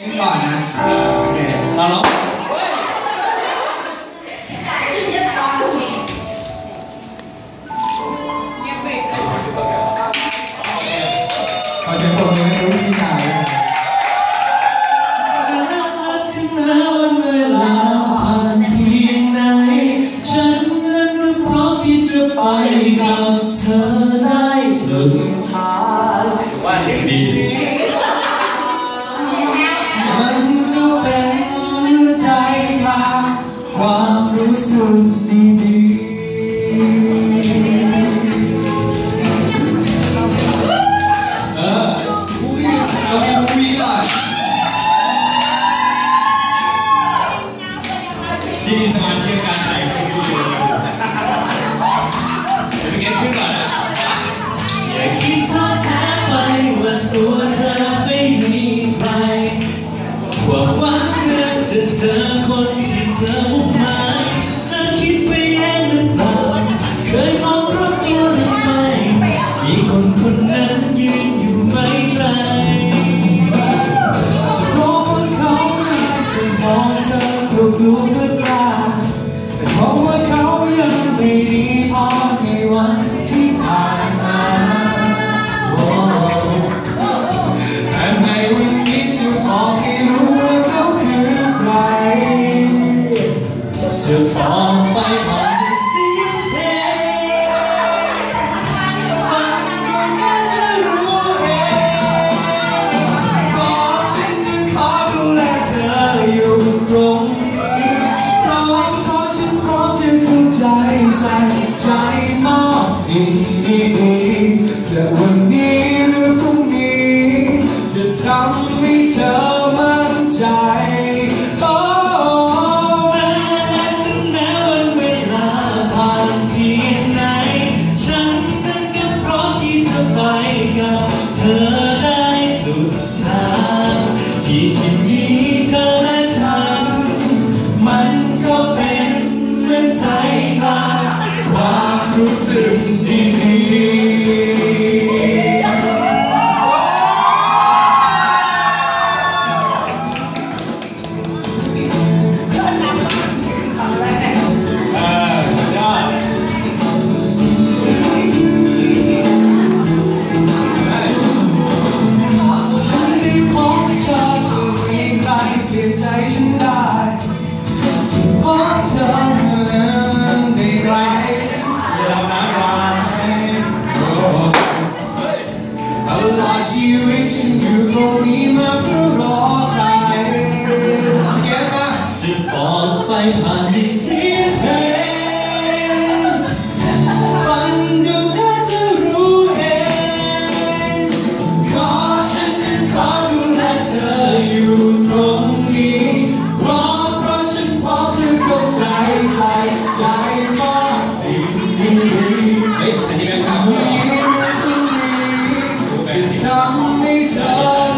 ก่อนนะโอเคเราบเสียงปรบมือให้ยิ่ชายด้ย ความหวังเกินจากเธอคนที่เธอมุ่งมา sein, dein Maß in die Welt, der Unmöglichkeit. serão de. จะอไปผ่านที่เสียงฟังดูก็จะรู้เอง ขอฉันนั้นขอดูแลเธออยู่ตรงนี้เพราะเพราะฉันพร้อมจะเข้ใจใส่ใจมากสิ่งนี้ยฉันนี่เป็คำพูดเหรอจะทำให้เธอ